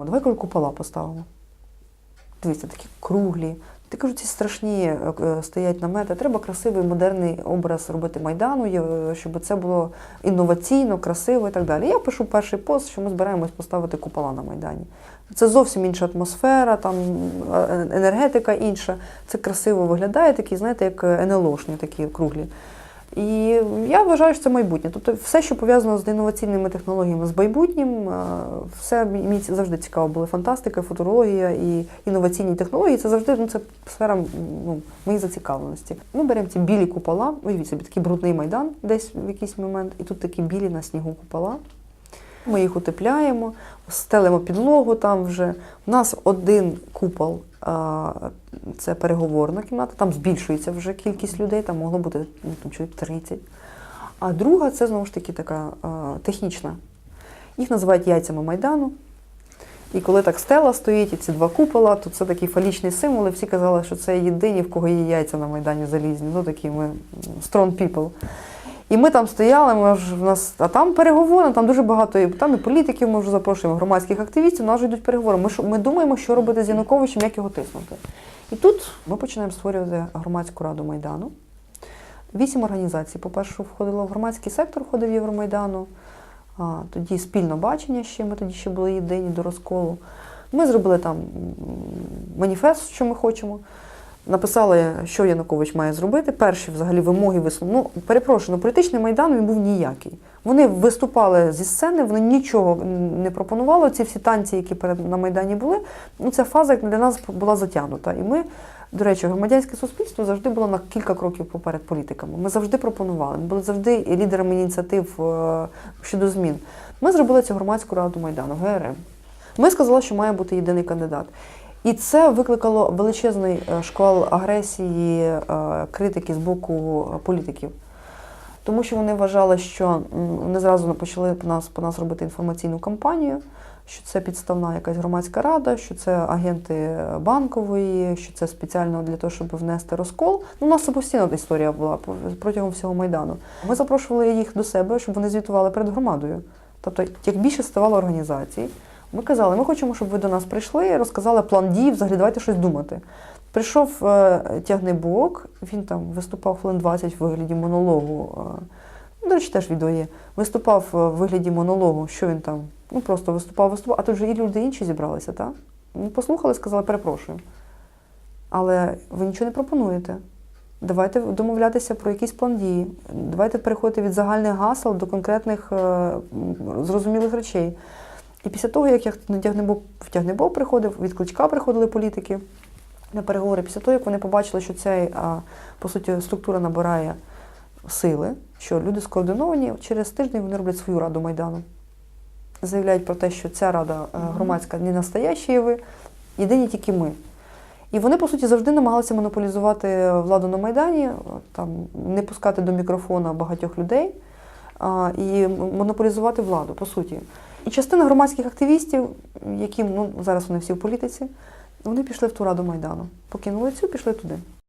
Давай купола поставимо. Дивіться, такі круглі. Ти кажу, ці страшні е, е, стоять намети. Треба красивий модерний образ робити майдану, щоб це було інноваційно, красиво і так далі. Я пишу перший пост, що ми збираємось поставити купола на майдані. Це зовсім інша атмосфера, там е, енергетика інша. Це красиво виглядає, такі, знаєте, як НЛОшні, такі круглі. І я вважаю, що це майбутнє. Тобто все, що пов'язано з інноваційними технологіями, з майбутнім, е, все мені завжди цікаво була фантастика, футурологія і інноваційні технології. Це завжди ну, це сфера ну, моєї зацікавленості. Ми беремо ці білі купола, уявіть собі, такий брудний майдан десь в якийсь момент, і тут такі білі на снігу купола. Ми їх утепляємо, стелимо підлогу там вже. У нас один купол це переговорна кімната, там збільшується вже кількість людей, там могло бути ну, там, чоловік 30. А друга це знову ж таки така а, технічна. Їх називають яйцями Майдану. І коли так стела стоїть, і ці два купола, то це такий фалічний символ, і всі казали, що це єдині, в кого є яйця на Майдані залізні. Ну такі ми strong people. І ми там стояли, ми ж в нас, а там переговори, там дуже багато і там і політиків ми вже запрошуємо, громадських активістів, у нас вже йдуть переговори. Ми, ми думаємо, що робити з Януковичем, як його тиснути. І тут ми починаємо створювати громадську раду Майдану. Вісім організацій, по-перше, входило в громадський сектор, входив Євромайдану. Тоді спільно бачення ще, ми тоді ще були єдині до розколу. Ми зробили там маніфест, що ми хочемо. Написали, що Янукович має зробити. Перші взагалі вимоги висунули. Ну, перепрошую, ну, політичний майдан він був ніякий. Вони виступали зі сцени, вони нічого не пропонували. Ці всі танці, які перед на Майдані були, ну ця фаза для нас була затягнута. І ми, до речі, громадянське суспільство завжди було на кілька кроків поперед політиками. Ми завжди пропонували, ми були завжди лідерами ініціатив е, щодо змін. Ми зробили цю громадську раду Майдану, ГРМ. Ми сказали, що має бути єдиний кандидат. І це викликало величезний е, шквал агресії, е, критики з боку політиків. Тому що вони вважали, що вони зразу почали по нас, по нас робити інформаційну кампанію, що це підставна якась громадська рада, що це агенти банкової, що це спеціально для того, щоб внести розкол. Ну, у нас це постійна історія була протягом всього майдану. Ми запрошували їх до себе, щоб вони звітували перед громадою. Тобто, як більше ставало організацій, ми казали, ми хочемо, щоб ви до нас прийшли розказали план дій, взагалі давайте щось думати. Прийшов е, тягнебок, він там виступав хвилин 20 в вигляді монологу. Е, до речі, теж відео є. Виступав е, в вигляді монологу, що він там, ну просто виступав, виступав, а тут вже і люди інші зібралися, так? Ми послухали, сказали, перепрошую. Але ви нічого не пропонуєте. Давайте домовлятися про якийсь план дії. Давайте переходити від загальних гасел до конкретних е, зрозумілих речей. І після того, як я на Тягнебок, в Тягнебок приходив, від Кличка приходили політики на переговори, після того, як вони побачили, що ця, по суті, структура набирає сили, що люди скоординовані, через тиждень вони роблять свою раду Майдану. Заявляють про те, що ця рада е, громадська не настоящі ви, єдині тільки ми. І вони, по суті, завжди намагалися монополізувати владу на Майдані, там, не пускати до мікрофона багатьох людей а, і монополізувати владу, по суті. І частина громадських активістів, які ну, зараз вони всі в політиці, вони пішли в ту раду Майдану. Покинули цю, пішли туди.